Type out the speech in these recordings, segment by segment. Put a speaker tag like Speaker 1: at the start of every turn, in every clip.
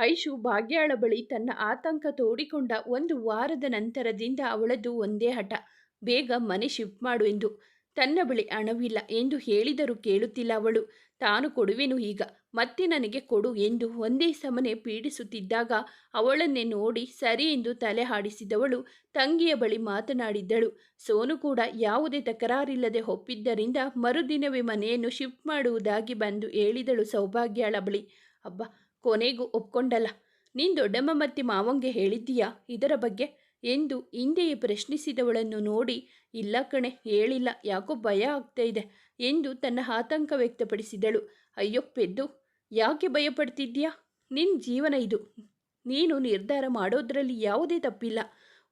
Speaker 1: ಐಶು ಭಾಗ್ಯಾಳ ಬಳಿ ತನ್ನ ಆತಂಕ ತೋಡಿಕೊಂಡ ಒಂದು ವಾರದ ನಂತರದಿಂದ ಅವಳದ್ದು ಒಂದೇ ಹಠ. ಬೇಗ ಮನೆ ಶಿಫ್ಟ್ ಮಾಡು ಎಂದು. ತನ್ನ ಬಳಿ ಹಣವಿಲ್ಲ ಎಂದು ಹೇಳಿದರೂ ಕೇಳುತ್ತಿಲ್ಲ ಅವಳು. ತಾನು ಕೊಡುವೆನು ಈಗ. ಮತ್ತೆ ನನಗೆ ಕೊಡು ಎಂದು ಒಂದೇ ಸಮನೆ ಪೀಡಿಸುತ್ತಿದ್ದಾಗ ಅವಳನ್ನೇ ನೋಡಿ ಸರಿ ಎಂದು ತಲೆ ಹಾಡಿಸಿದವಳು ತಂಗಿಯ ಬಳಿ ಮಾತನಾಡಿದ್ದಳು. ಸೋನು ಕೂಡ ಯಾವುದೇ ತಕರಾರಿಲ್ಲದೆ ಒಪ್ಪಿದ್ದರಿಂದ ಮರುದಿನವೇ ಮನೆಯನ್ನು ಶಿಫ್ಟ್ ಮಾಡುವುದಾಗಿ ಬಂದು ಹೇಳಿದಳು ಸೌಭಾಗ್ಯಾಳ ಬಳಿ. ಅಬ್ಬ ಕೊನೆಗೂ ಒಪ್ಕೊಂಡಲ್ಲ. ನೀನು ದೊಡ್ಡಮ್ಮ ಮತ್ತೆ ಮಾವಂಗೆ ಹೇಳಿದ್ದೀಯಾ? ಇದರ ಬಗ್ಗೆ ಎಂದು ಹಿಂದೆಯೇ ಪ್ರಶ್ನಿಸಿದವಳನ್ನು ನೋಡಿ, ಇಲ್ಲ ಕಣೆ, ಹೇಳಿಲ್ಲ, ಯಾಕೋ ಭಯ ಆಗ್ತಾ ಇದೆ ಎಂದು ತನ್ನ ಆತಂಕ ವ್ಯಕ್ತಪಡಿಸಿದಳು. ಅಯ್ಯೋ, ಪೆದ್ದು, ಯಾಕೆ ಭಯಪಡ್ತಿದ್ಯಾ ನಿನ್ನ ಜೀವನ ಇದು. ನೀನು ನಿರ್ಧಾರ ಮಾಡೋದ್ರಲ್ಲಿ ಯಾವುದೇ ತಪ್ಪಿಲ್ಲ.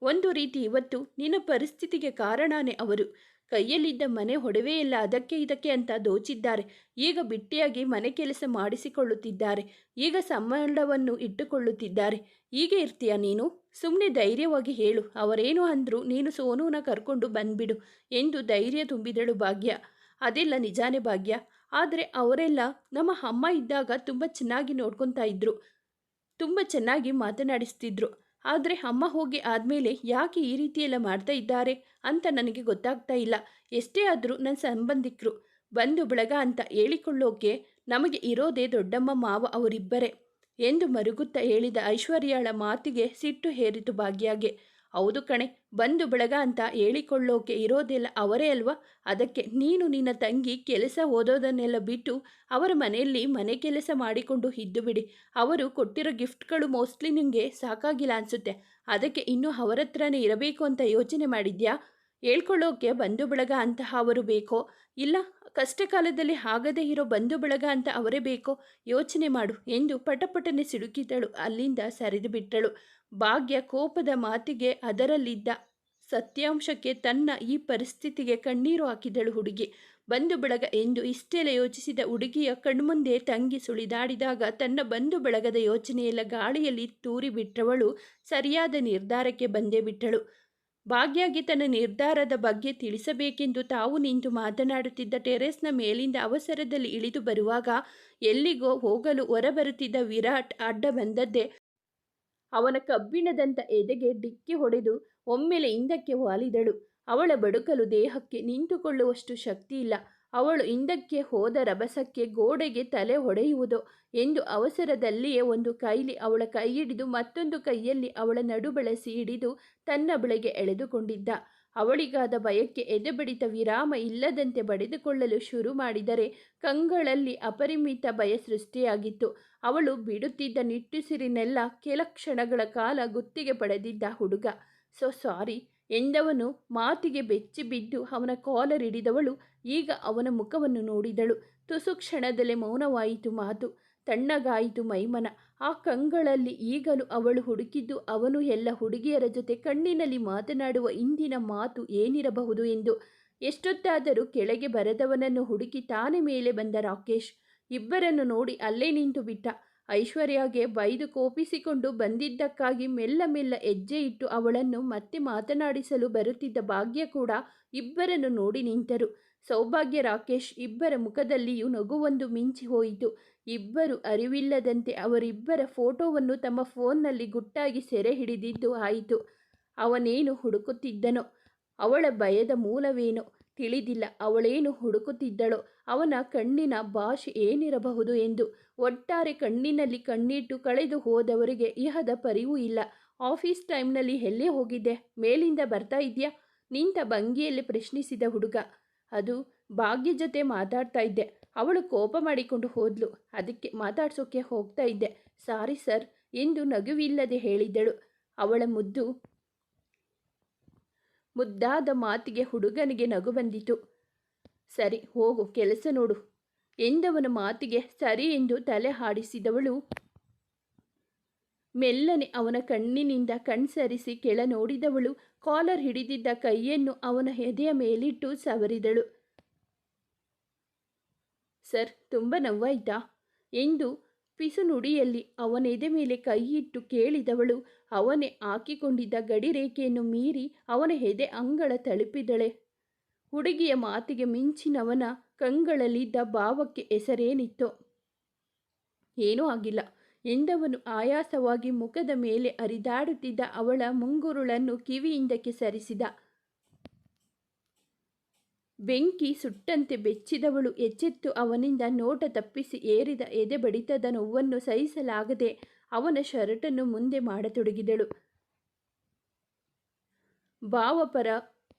Speaker 1: ಒಂದು ರೀತಿ ಇವತ್ತು ನಿನ್ನ ಪರಿಸ್ಥಿತಿಗೆ ಕಾರಣನೇ ಅವರು. ಕೈಯಲ್ಲಿದ್ದ ಮನೆ ಒಡವೆಯೆಲ್ಲ ಅದಕ್ಕೆ ಇದಕ್ಕೆ ಅಂತ ದೋಚಿದ್ದಾರೆ. ಈಗ ಬಿಟ್ಟಿಯಾಗಿ ಮನೆ ಕೆಲಸ ಮಾಡಿಸಿಕೊಳ್ಳುತ್ತಿದ್ದಾರೆ. ಈಗ ಸಂಬಳವನ್ನು ಇಟ್ಟುಕೊಳ್ಳುತ್ತಿದ್ದಾರೆ. ಹೀಗೆ ಇರ್ತೀಯ ನೀನು? ಸುಮ್ಮನೆ ಧೈರ್ಯವಾಗಿ ಹೇಳು. ಅವರೇನು ಅಂದ್ರು ನೀನು ಸೋನೂನ ಕರ್ಕೊಂಡು ಬಂದ್ಬಿಡು ಎಂದು ಧೈರ್ಯ ತುಂಬಿದಳು ಭಾಗ್ಯ. ಅದೆಲ್ಲ ನಿಜಾನೇ ಭಾಗ್ಯ. ಆದರೆ ಅವರೆಲ್ಲ ನಮ್ಮ ಅಮ್ಮ ಇದ್ದಾಗ ತುಂಬ ಚೆನ್ನಾಗಿ ನೋಡ್ಕೊತಾ ಇದ್ರು. ತುಂಬ ಚೆನ್ನಾಗಿ ಮಾತನಾಡಿಸ್ತಿದ್ರು. ಆದರೆ ಅಮ್ಮ ಹೋಗಿ ಆದಮೇಲೆ ಯಾಕೆ ಈ ರೀತಿಯೆಲ್ಲ ಮಾಡ್ತಾ ಇದ್ದಾರೆ ಅಂತ ನನಗೆ ಗೊತ್ತಾಗ್ತಾ ಇಲ್ಲ. ಎಷ್ಟೇ ಆದರೂ ನನ್ನ ಸಂಬಂಧಿಕರು ಬಂದು ಬಳಗ ಅಂತ ಹೇಳಿಕೊಳ್ಳೋಕೆ ನಮಗೆ ಇರೋದೇ ದೊಡ್ಡಮ್ಮ ಮಾವ ಅವರಿಬ್ಬರೇ ಎಂದು ಮರುಗುತ್ತಾ ಹೇಳಿದ ಐಶ್ವರ್ಯಾಳ ಮಾತಿಗೆ ಸಿಟ್ಟು ಹೇರಿತು ಭಾಗ್ಯಾಗೆ. ಹೌದು ಕಣೆ, ಬಂದು ಬೆಳಗ ಅಂತ ಹೇಳಿಕೊಳ್ಳೋಕೆ ಇರೋದೆಲ್ಲ ಅವರೇ ಅಲ್ವಾ? ಅದಕ್ಕೆ ನೀನು ನಿನ್ನ ತಂಗಿ ಕೆಲಸ ಓದೋದನ್ನೆಲ್ಲ ಬಿಟ್ಟು ಅವರ ಮನೆಯಲ್ಲಿ ಮನೆ ಕೆಲಸ ಮಾಡಿಕೊಂಡು ಇದ್ದು ಬಿಡಿ. ಅವರು ಕೊಟ್ಟಿರೋ ಗಿಫ್ಟ್ಗಳು ಮೋಸ್ಟ್ಲಿ ನಿಮಗೆ ಸಾಕಾಗಿಲ್ಲ ಅನಿಸುತ್ತೆ. ಅದಕ್ಕೆ ಇನ್ನೂ ಅವರ ಹತ್ರನೇ ಇರಬೇಕು ಅಂತ ಯೋಚನೆ ಮಾಡಿದ್ಯಾ? ಹೇಳ್ಕೊಳ್ಳೋಕೆ ಬಂಧು ಬಳಗ ಅಂತಹ ಅವರು ಬೇಕೋ? ಇಲ್ಲ ಕಷ್ಟ ಕಾಲದಲ್ಲಿ ಆಗದೇ ಇರೋ ಬಂಧು ಬಳಗ ಅಂತ ಅವರೇ ಬೇಕೋ? ಯೋಚನೆ ಮಾಡು ಎಂದು ಪಟಪಟನೆ ಸಿಡುಕಿದಳು. ಅಲ್ಲಿಂದ ಸರಿದು ಬಿಟ್ಟಳು. ಭಾಗ್ಯ ಕೋಪದ ಮಾತಿಗೆ ಅದರಲ್ಲಿದ್ದ ಸತ್ಯಾಂಶಕ್ಕೆ ತನ್ನ ಈ ಪರಿಸ್ಥಿತಿಗೆ ಕಣ್ಣೀರು ಹಾಕಿದಳು ಹುಡುಗಿ. ಬಂಧು ಬಳಗ ಎಂದು ಇಷ್ಟೆಲ್ಲ ಯೋಚಿಸಿದ ಹುಡುಗಿಯ ಕಣ್ಮುಂದೆ ತಂಗಿ ಸುಳಿದಾಡಿದಾಗ ತನ್ನ ಬಂಧು ಬಳಗದ ಯೋಚನೆಯೆಲ್ಲ ಗಾಳಿಯಲ್ಲಿ ತೂರಿ ಬಿಟ್ಟವಳು ಸರಿಯಾದ ನಿರ್ಧಾರಕ್ಕೆ ಬಂದೇ ಬಿಟ್ಟಳು. ಭಾಗ್ಯಾಗಿ ತನ್ನ ನಿರ್ಧಾರದ ಬಗ್ಗೆ ತಿಳಿಸಬೇಕೆಂದು ತಾವು ನಿಂತು ಮಾತನಾಡುತ್ತಿದ್ದ ಟೆರೆಸ್ನ ಮೇಲಿಂದ ಅವಸರದಲ್ಲಿ ಇಳಿದು ಬರುವಾಗ ಎಲ್ಲಿಗೋ ಹೋಗಲು ಹೊರಬರುತ್ತಿದ್ದ ವಿರಾಟ್ ಅಡ್ಡ ಬಂದದ್ದೇ ಅವನ ಕಬ್ಬಿಣದಂತ ಎದೆಗೆ ಡಿಕ್ಕಿ ಹೊಡೆದು ಒಮ್ಮೆಲೆ ಹಿಂದಕ್ಕೆ ವಾಲಿದಳು. ಅವಳ ಬಡುಕಲು ದೇಹಕ್ಕೆ ನಿಂತುಕೊಳ್ಳುವಷ್ಟು ಶಕ್ತಿ ಇಲ್ಲ ಅವಳು ಹಿಂದಕ್ಕೆ ಹೋದ ರಭಸಕ್ಕೆ ಗೋಡೆಗೆ ತಲೆ ಹೊಡೆಯುವುದು ಎಂದು ಅವಸರದಲ್ಲಿಯೇ ಒಂದು ಕೈಲಿ ಅವಳ ಕೈ ಹಿಡಿದು ಮತ್ತೊಂದು ಕೈಯಲ್ಲಿ ಅವಳ ನಡು ಬಳಸಿ ಹಿಡಿದು ತನ್ನ ಬಳಿಗೆ ಎಳೆದುಕೊಂಡಿದ್ದ. ಅವಳಿಗಾದ ಭಯಕ್ಕೆ ಎದೆಬಡಿತ ವಿರಾಮ ಇಲ್ಲದಂತೆ ಬಡಿದುಕೊಳ್ಳಲು ಶುರು ಮಾಡಿದರೆ ಕಂಗಳಲ್ಲಿ ಅಪರಿಮಿತ ಭಯ ಸೃಷ್ಟಿಯಾಗಿತ್ತು. ಅವಳು ಬಿಡುತ್ತಿದ್ದ ನಿಟ್ಟುಸಿರಿನೆಲ್ಲ ಕೆಲ ಕ್ಷಣಗಳ ಕಾಲ ಗುತ್ತಿಗೆ ಪಡೆದಿದ್ದ ಹುಡುಗ. ಸೊ ಸಾರಿ ಎಂದವನು ಮಾತಿಗೆ ಬೆಚ್ಚಿ ಬಿದ್ದು ಅವನ ಕಾಲರ್ ಹಿಡಿದವಳು ಈಗ ಅವನ ಮುಖವನ್ನು ನೋಡಿದಳು. ತುಸು ಕ್ಷಣದಲ್ಲೇ ಮೌನವಾಯಿತು ಮಾತು. ತಣ್ಣಗಾಯಿತು ಮೈಮನ. ಆ ಕಂಗಳಲ್ಲಿ ಈಗಲೂ ಅವಳು ಹುಡುಕಿದ್ದು ಅವನು ಎಲ್ಲ ಹುಡುಗಿಯರ ಜೊತೆ ಕಣ್ಣಿನಲ್ಲಿ ಮಾತನಾಡುವ ಇಂದಿನ ಮಾತು ಏನಿರಬಹುದು ಎಂದು. ಎಷ್ಟೊತ್ತಾದರೂ ಕೆಳಗೆ ಬರೆದವನನ್ನು ಹುಡುಕಿ ತಾನೇ ಮೇಲೆ ಬಂದ ರಾಕೇಶ್, ಇಬ್ಬರನ್ನು ನೋಡಿ ಅಲ್ಲೇ ನಿಂತು ಬಿಟ್ಟ ಐಶ್ವರ್ಯಗೆ ಬೈದು ಕೋಪಿಸಿಕೊಂಡು ಬಂದಿದ್ದಕ್ಕಾಗಿ ಮೆಲ್ಲ ಮೆಲ್ಲ ಹೆಜ್ಜೆ ಇಟ್ಟು ಅವಳನ್ನು ಮತ್ತೆ ಮಾತನಾಡಿಸಲು ಬರುತ್ತಿದ್ದ ಭಾಗ್ಯ ಕೂಡ ಇಬ್ಬರನ್ನು ನೋಡಿ ನಿಂತರು. ಸೌಭಾಗ್ಯ ರಾಕೇಶ್ ಇಬ್ಬರ ಮುಖದಲ್ಲಿಯೂ ನಗುವೊಂದು ಮಿಂಚಿ ಹೋಯಿತು. ಇಬ್ಬರು ಅರಿವಿಲ್ಲದಂತೆ ಅವರಿಬ್ಬರ ಫೋಟೋವನ್ನು ತಮ್ಮ ಫೋನ್ನಲ್ಲಿ ಗುಟ್ಟಾಗಿ ಸೆರೆ ಹಿಡಿದಿದ್ದು ಆಯಿತು. ಅವನೇನು ಹುಡುಕುತ್ತಿದ್ದನೋ, ಅವಳ ಭಯದ ಮೂಲವೇನೋ ತಿಳಿದಿಲ್ಲ. ಅವಳೇನು ಹುಡುಕುತ್ತಿದ್ದಳೋ ಅವನ ಕಣ್ಣಿನ ಭಾಷೆ ಏನಿರಬಹುದು ಎಂದು ಒಟ್ಟಾರೆ ಕಣ್ಣಿನಲ್ಲಿ ಕಣ್ಣಿಟ್ಟು ಕಳೆದು ಹೋದವರಿಗೆ ಇಹದ ಪರಿವೂ ಇಲ್ಲ. ಆಫೀಸ್ ಟೈಮ್ನಲ್ಲಿ ಎಲ್ಲೇ ಹೋಗಿದ್ದೆ? ಮೇಲಿಂದ ಬರ್ತಾ ಇದೆಯಾ? ನಿಂತ ಭಂಗಿಯಲ್ಲಿ ಪ್ರಶ್ನಿಸಿದ ಹುಡುಗ. ಅದು ಭಾಗ್ಯ ಜೊತೆ ಮಾತಾಡ್ತಾ ಇದ್ದೆ. ಅವಳು ಕೋಪ ಮಾಡಿಕೊಂಡು ಹೋದ್ಲು. ಅದಕ್ಕೆ ಮಾತಾಡ್ಸೋಕ್ಕೆ ಹೋಗ್ತಾ ಇದ್ದೆ. ಸಾರಿ ಸರ್ ಎಂದು ನಗುವಿಲ್ಲದೆ ಹೇಳಿದ್ದಳು. ಅವಳ ಮುದ್ದು ಮುದ್ದಾದ ಮಾತಿಗೆ ಹುಡುಗನಿಗೆ ನಗು ಬಂದಿತು. ಸರಿ, ಹೋಗು, ಕೆಲಸ ನೋಡು. ಎಂದವನ ಮಾತಿಗೆ ಸರಿ ಎಂದು ತಲೆ ಹಾಡಿಸಿದವಳು. ಮೆಲ್ಲನೆ ಅವನ ಕಣ್ಣಿನಿಂದ ಕಣ್ಸರಿಸಿ ಕೆಳ ನೋಡಿದವಳು. ಕಾಲರ್ ಹಿಡಿದಿದ್ದ ಕೈಯನ್ನು ಅವನ ಎದೆಯ ಮೇಲಿಟ್ಟು ಸವರಿದಳು. ಸರ್, ತುಂಬ ನೋವಾಯ್ತಾ? ಎಂದು ಪಿಸುನುಡಿಯಲ್ಲಿ ಅವನ ಎದೆ ಮೇಲೆ ಕೈಯಿಟ್ಟು ಕೇಳಿದವಳು. ಅವನೇ ಹಾಕಿಕೊಂಡಿದ್ದ ಗಡಿರೇಖೆಯನ್ನು ಮೀರಿ ಅವನ ಎದೆ ಅಂಗಳ ತಲುಪಿದಳೆ. ಹುಡುಗಿಯ ಮಾತಿಗೆ ಮಿಂಚಿನವನ ಕಂಗಳಲ್ಲಿದ್ದ ಭಾವಕ್ಕೆ ಹೆಸರೇನಿತ್ತೋ. ಏನೂ ಆಗಿಲ್ಲ. ಎಂದವನು ಆಯಾಸವಾಗಿ ಮುಖದ ಮೇಲೆ ಹರಿದಾಡುತ್ತಿದ್ದ ಅವಳ ಮುಂಗುರುಳನ್ನು ಕಿವಿಯಿಂದಕ್ಕೆ ಸರಿಸಿದ. ಬೆಂಕಿ ಸುಟ್ಟಂತೆ ಬೆಚ್ಚಿದವಳು ಎಚ್ಚೆತ್ತು ಅವನಿಂದ ನೋಟ ತಪ್ಪಿಸಿ ಏರಿದ ಎದೆ ಬಡಿತದ ನೋವನ್ನು ಸಹಿಸಲಾಗದೆ ಅವನ ಶರ್ಟನ್ನು ಮುಂದೆ ಮಾಡತೊಡಗಿದಳು. ಭಾವಪರ